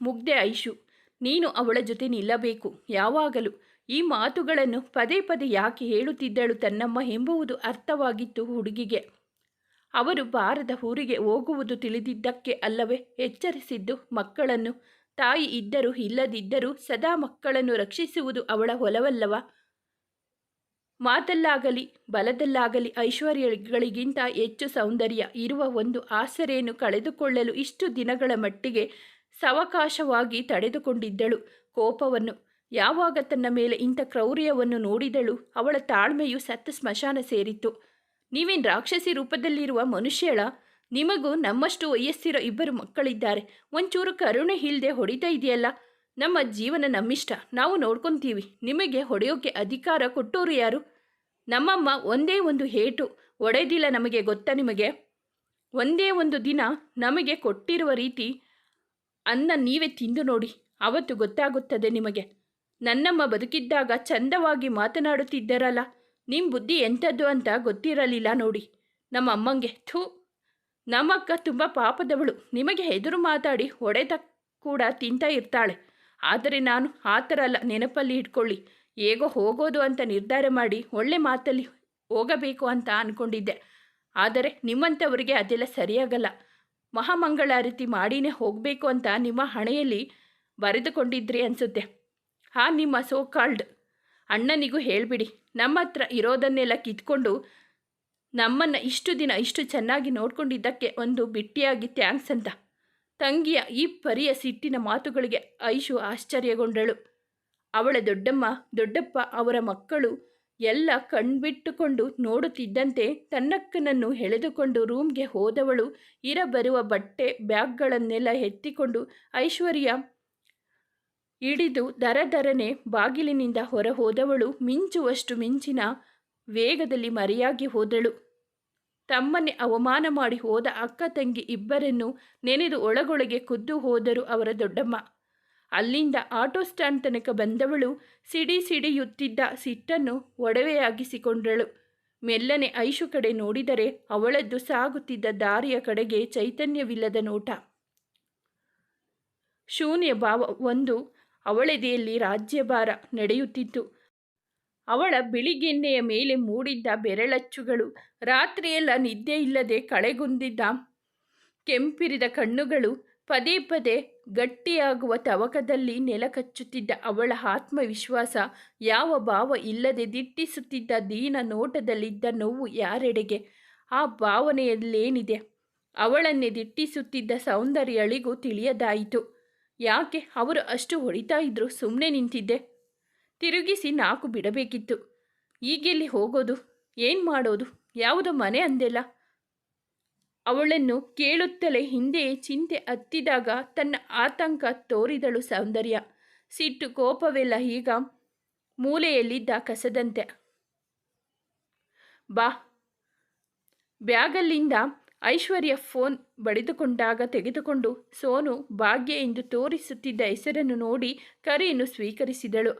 Speaker 1: ಮುಗ್ದೆ ಐಶು, ನೀನು ಅವಳ ಜೊತೆ ನಿಲ್ಲಬೇಕು, ಯಾವಾಗಲೂ. ಈ ಮಾತುಗಳನ್ನು ಪದೇ ಪದೇ ಯಾಕೆ ಹೇಳುತ್ತಿದ್ದಳು ತನ್ನಮ್ಮ ಎಂಬುವುದು ಅರ್ಥವಾಗಿತ್ತು ಹುಡುಗಿಗೆ. ಅವರು ಬಾರದ ಊರಿಗೆ ಹೋಗುವುದು ತಿಳಿದಿದ್ದಕ್ಕೆ ಅಲ್ಲವೇ ಎಚ್ಚರಿಸಿದ್ದು ಮಕ್ಕಳನ್ನು. ತಾಯಿ ಇದ್ದರೂ ಇಲ್ಲದಿದ್ದರೂ ಸದಾ ಮಕ್ಕಳನ್ನು ರಕ್ಷಿಸುವುದು ಅವಳ ಹೊಲವಲ್ಲವ ಮಾತಲ್ಲಾಗಲಿ, ಬಲದಲ್ಲಾಗಲಿ ಐಶ್ವರ್ಯಗಳಿಗಿಂತ ಹೆಚ್ಚು ಸೌಂದರ್ಯ ಇರುವ ಒಂದು ಆಸರೆಯನ್ನು ಕಳೆದುಕೊಳ್ಳಲು ಇಷ್ಟು ದಿನಗಳ ಮಟ್ಟಿಗೆ ಸವಕಾಶವಾಗಿ ತಡೆದುಕೊಂಡಿದ್ದಳು. ಕೋಪವನ್ನು, ಯಾವಾಗ ತನ್ನ ಮೇಲೆ ಇಂಥ ಕ್ರೌರ್ಯವನ್ನು ನೋಡಿದಳು, ಅವಳ ತಾಳ್ಮೆಯು ಸತ್ತ ಸ್ಮಶಾನ ಸೇರಿತ್ತು. ನೀವೇನು ರಾಕ್ಷಸಿ ರೂಪದಲ್ಲಿರುವ ಮನುಷ್ಯಳ? ನಿಮಗೂ ನಮ್ಮಷ್ಟು ವಯಸ್ಸಿರೋ ಇಬ್ಬರು ಮಕ್ಕಳಿದ್ದಾರೆ. ಒಂಚೂರು ಕರುಣೆ ಇಲ್ಲದೆ ಹೊಡಿತಾ ಇದೆಯಲ್ಲ? ನಮ್ಮ ಜೀವನ ನಮ್ಮಿಷ್ಟ. ನಾವು ನೋಡ್ಕೊತೀವಿ. ನಿಮಗೆ ಹೊಡೆಯೋಕೆ ಅಧಿಕಾರ ಕೊಟ್ಟೋರು ಯಾರು? ನಮ್ಮಮ್ಮ ಒಂದೇ ಒಂದು ಹೇಟು ಒಡೆದಿಲ್ಲ ನಮಗೆ ಗೊತ್ತಾ ನಿಮಗೆ? ಒಂದೇ ಒಂದು ದಿನ ನಮಗೆ ಕೊಟ್ಟಿರುವ ರೀತಿ ಅನ್ನ ನೀವೇ ತಿಂದು ನೋಡಿ, ಅವತ್ತು ಗೊತ್ತಾಗುತ್ತದೆ ನಿಮಗೆ. ನನ್ನಮ್ಮ ಬದುಕಿದ್ದಾಗ ಚಂದವಾಗಿ ಮಾತನಾಡುತ್ತಿದ್ದರಲ್ಲ ನಿಮ್ಮ ಬುದ್ಧಿ ಎಂಥದ್ದು ಅಂತ ಗೊತ್ತಿರಲಿಲ್ಲ ನೋಡಿ. ನಮ್ಮ ಅಮ್ಮಂಗೆ, ಥೂ, ನಮ್ಮಕ್ಕ ತುಂಬ ಪಾಪದವಳು, ನಿಮಗೆ ಎದುರು ಮಾತಾಡಿ ಹೊಡೆತ ಕೂಡ ತಿಂತ ಇರ್ತಾಳೆ. ಆದರೆ ನಾನು ಆ ಥರ ಅಲ್ಲ, ನೆನಪಲ್ಲಿ ಇಟ್ಕೊಳ್ಳಿ. ಹೇಗೋ ಹೋಗೋದು ಅಂತ ನಿರ್ಧಾರ ಮಾಡಿ ಒಳ್ಳೆ ಮಾತಲ್ಲಿ ಹೋಗಬೇಕು ಅಂತ ಅಂದ್ಕೊಂಡಿದ್ದೆ ಆದರೆ ನಿಮ್ಮಂಥವರಿಗೆ ಅದೆಲ್ಲ ಸರಿಯಾಗಲ್ಲ. ಮಹಾಮಂಗಳಾರತಿ ಮಾಡಿನೇ ಹೋಗಬೇಕು ಅಂತ ನಿಮ್ಮ ಹಣೆಯಲ್ಲಿ ಬರೆದುಕೊಂಡಿದ್ರಿ ಅನಿಸುತ್ತೆ. ಆ ನಿಮ್ಮ ಸೋ ಕಾಲ್ಡ್ ಅಣ್ಣನಿಗೂ ಹೇಳಿಬಿಡಿ. ನಮ್ಮ ಹತ್ರ ಇರೋದನ್ನೆಲ್ಲ ಕಿತ್ಕೊಂಡು ನಮ್ಮನ್ನು ಇಷ್ಟು ದಿನ ಇಷ್ಟು ಚೆನ್ನಾಗಿ ನೋಡ್ಕೊಂಡಿದ್ದಕ್ಕೆ ಒಂದು ಬಿಟ್ಟಿಯಾಗಿ ಥ್ಯಾಂಕ್ಸ್ ಅಂತ. ತಂಗಿಯ ಈ ಪರಿಯ ಸಿಟ್ಟಿನ ಮಾತುಗಳಿಗೆ ಐಶು ಆಶ್ಚರ್ಯಗೊಂಡಳು. ಅವಳ ದೊಡ್ಡಮ್ಮ, ದೊಡ್ಡಪ್ಪ ಅವರ ಮಕ್ಕಳು ಎಲ್ಲ ಕಣ್ಬಿಟ್ಟುಕೊಂಡು ನೋಡುತ್ತಿದ್ದಂತೆ ತನ್ನಕ್ಕನನ್ನು ಎಳೆದುಕೊಂಡು ರೂಮ್ಗೆ ಹೋದವಳು ಇರಬರುವ ಬಟ್ಟೆ ಬ್ಯಾಗ್ಗಳನ್ನೆಲ್ಲ ಎತ್ತಿಕೊಂಡು ಐಶ್ವರ್ಯ ಹಿಡಿದು ದರದರನೆ ಬಾಗಿಲಿನಿಂದ ಹೊರ ಹೋದವಳು ಮಿಂಚುವಷ್ಟು ಮಿಂಚಿನ ವೇಗದಲ್ಲಿ ಮರೆಯಾಗಿ ಹೋದಳು. ತಮ್ಮನ್ನೇ ಅವಮಾನ ಮಾಡಿ ಹೋದ ಅಕ್ಕ ತಂಗಿ ಇಬ್ಬರನ್ನು ನೆನೆದು ಒಳಗೊಳಗೆ ಖುದ್ದು ಹೋದರು ಅವರ ದೊಡ್ಡಮ್ಮ. ಅಲ್ಲಿಂದ ಆಟೋ ಸ್ಟ್ಯಾಂಡ್ ತನಕ ಬಂದವಳು ಸಿಡಿ ಸಿಡಿಯುತ್ತಿದ್ದ ಸಿಟ್ಟನ್ನು ಒಡವೆಯಾಗಿಸಿಕೊಂಡಳು. ಮೆಲ್ಲನೆ ಐಶು ಕಡೆ ನೋಡಿದರೆ ಅವಳದ್ದು ಸಾಗುತ್ತಿದ್ದ ದಾರಿಯ ಕಡೆಗೆ ಚೈತನ್ಯವಿಲ್ಲದ ನೋಟ. ಶೂನ್ಯ ಭಾವ ಒಂದು ಅವಳೆದೆಯಲ್ಲಿ ರಾಜ್ಯಭಾರ ನಡೆಯುತ್ತಿತ್ತು. ಅವಳ ಬಿಳಿಗೆನ್ನೆಯ ಮೇಲೆ ಮೂಡಿದ್ದ ಬೆರಳಚ್ಚುಗಳು, ರಾತ್ರಿಯೆಲ್ಲ ನಿದ್ದೆ ಇಲ್ಲದೆ ಕಳೆಗುಂದಿದ್ದ ಕೆಂಪಿರಿದ ಕಣ್ಣುಗಳು ಪದೇ ಪದೇ ಗಟ್ಟಿಯಾಗುವ ತವಕದಲ್ಲಿ ನೆಲಕಚ್ಚುತ್ತಿದ್ದ ಅವಳ ಆತ್ಮವಿಶ್ವಾಸ, ಯಾವ ಭಾವ ಇಲ್ಲದೆ ದಿಟ್ಟಿಸುತ್ತಿದ್ದ ದೀನ ನೋಟದಲ್ಲಿದ್ದ ನೋವು ಯಾರೆಡೆಗೆ? ಆ ಭಾವನೆಯಲ್ಲೇನಿದೆ? ಅವಳನ್ನೇ ದಿಟ್ಟಿಸುತ್ತಿದ್ದ ಸೌಂದರ್ಯಳಿಗೂ ತಿಳಿಯದಾಯಿತು. ಯಾಕೆ? ಅವರು ಅಷ್ಟು ಹೊಡಿತಾ ಇದ್ರು ಸುಮ್ಮನೆ ನಿಂತಿದ್ದೆ. ತಿರುಗಿಸಿ ನಾಕು ಬಿಡಬೇಕಿತ್ತು. ಈಗೆಲ್ಲಿ ಹೋಗೋದು? ಏನು ಮಾಡೋದು? ಯಾವುದೋ ಮನೆ ಅಂದೆಲ್ಲ? ಅವಳನ್ನು ಕೇಳುತ್ತಲೇ ಹಿಂದೆ ಚಿಂತೆ ಹತ್ತಿದಾಗ ತನ್ನ ಆತಂಕ ತೋರಿದಳು ಸೌಂದರ್ಯ. ಸಿಟ್ಟು ಕೋಪವೆಲ್ಲ ಈಗ ಮೂಲೆಯಲ್ಲಿದ್ದ ಕಸದಂತೆ. ಬಾ. ಬ್ಯಾಗಲ್ಲಿಂದ ಐಶ್ವರ್ಯ ಫೋನ್ ಬಡಿದುಕೊಂಡಾಗ ತೆಗೆದುಕೊಂಡು ಸೋನು ಭಾಗ್ಯ ಎಂದು ತೋರಿಸುತ್ತಿದ್ದ ಹೆಸರನ್ನು ನೋಡಿ ಕರೆಯನ್ನು ಸ್ವೀಕರಿಸಿದಳು.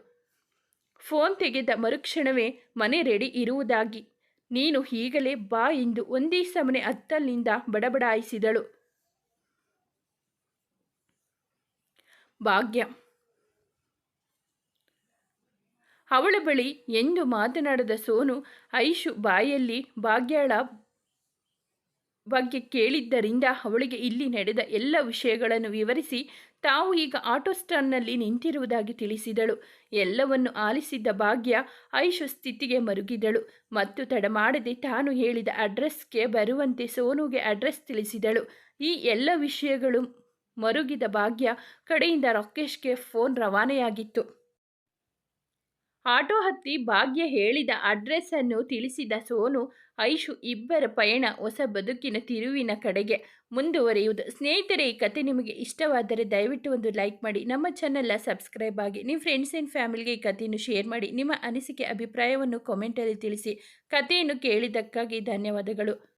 Speaker 1: ಫೋನ್ ತೆಗೆದ ಮರುಕ್ಷಣವೇ ಮನೆ ರೆಡಿ ಇರುವುದಾಗಿ. ನೀನು ಈಗಲೇ ಬಾ ಎಂದು ಒಂದೇ ಸಮನೆ ಅತ್ತಲ್ಲಿಂದ ಬಡಬಡಾಯಿಸಿದಳು. ಭಾಗ್ಯ. ಅವಳ ಬಳಿ ಎಂದು ಮಾತನಾಡದ ಸೋನು ಐಶು ಬಾಯಲ್ಲಿ ಭಾಗ್ಯಳ ಬಗ್ಗೆ ಕೇಳಿದ್ದರಿಂದ ಅವಳಿಗೆ ಇಲ್ಲಿ ನಡೆದ ಎಲ್ಲ ವಿಷಯಗಳನ್ನು ವಿವರಿಸಿ ತಾವು ಈಗ ಆಟೋ ಸ್ಟ್ಯಾಂಡ್ನಲ್ಲಿ ನಿಂತಿರುವುದಾಗಿ ತಿಳಿಸಿದಳು. ಎಲ್ಲವನ್ನು ಆಲಿಸಿದ್ದ ಭಾಗ್ಯ ಐಶು ಸ್ಥಿತಿಗೆ ಮರುಗಿದಳು ಮತ್ತು ತಡಮಾಡದೆ ತಾನು ಹೇಳಿದ ಅಡ್ರೆಸ್ಗೆ ಬರುವಂತೆ ಸೋನುಗೆ ಅಡ್ರೆಸ್ ತಿಳಿಸಿದಳು. ಈ ಎಲ್ಲ ವಿಷಯಗಳು ಮರುಗಿದ ಭಾಗ್ಯ ಕಡೆಯಿಂದ ರಾಕೇಶ್ಗೆ ಫೋನ್ ರವಾನೆಯಾಗಿತ್ತು. ಆಟೋ ಹತ್ತಿ ಭಾಗ್ಯ ಹೇಳಿದ ಅಡ್ರೆಸ್ಸನ್ನು ತಿಳಿಸಿದ ಸೋನು, ಐಶು, ಇಬ್ಬರ ಪಯಣ ಹೊಸ ಬದುಕಿನ ತಿರುವಿನ ಕಡೆಗೆ ಮುಂದುವರಿಯುವುದು. ಸ್ನೇಹಿತರೆ, ಈ ಕತೆ ನಿಮಗೆ ಇಷ್ಟವಾದರೆ ದಯವಿಟ್ಟು ಒಂದು ಲೈಕ್ ಮಾಡಿ, ನಮ್ಮ ಚಾನಲ್ನ ಸಬ್ಸ್ಕ್ರೈಬ್ ಆಗಿ ನಿಮ್ಮ ಫ್ರೆಂಡ್ಸ್ ಆ್ಯಂಡ್ ಫ್ಯಾಮಿಲಿಗೆ ಈ ಕಥೆಯನ್ನು ಶೇರ್ ಮಾಡಿ, ನಿಮ್ಮ ಅನಿಸಿಕೆ, ಅಭಿಪ್ರಾಯವನ್ನು ಕಾಮೆಂಟಲ್ಲಿ ತಿಳಿಸಿ, ಕಥೆಯನ್ನು ಕೇಳಿದ್ದಕ್ಕಾಗಿ ಧನ್ಯವಾದಗಳು.